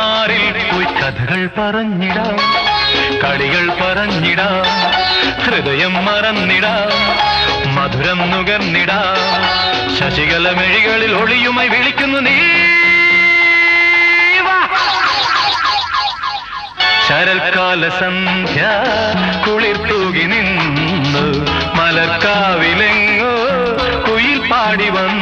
ആരിൽ പോയി കഥകൾ പറഞ്ഞിടാം കളികൾ പറഞ്ഞിടാം ഹൃദയം മറന്നിടാം മധുരം നുകർന്നിടാം ശശികല മെഴികളിൽ ഒളിയുമായി വിളിക്കുന്നു നീ. ശരൽക്കാല സന്ധ്യ കുളിർത്തൂകി നിന്നു മലക്കാവിലെങ്ങോ കുയിൽ പാടി വന്നു.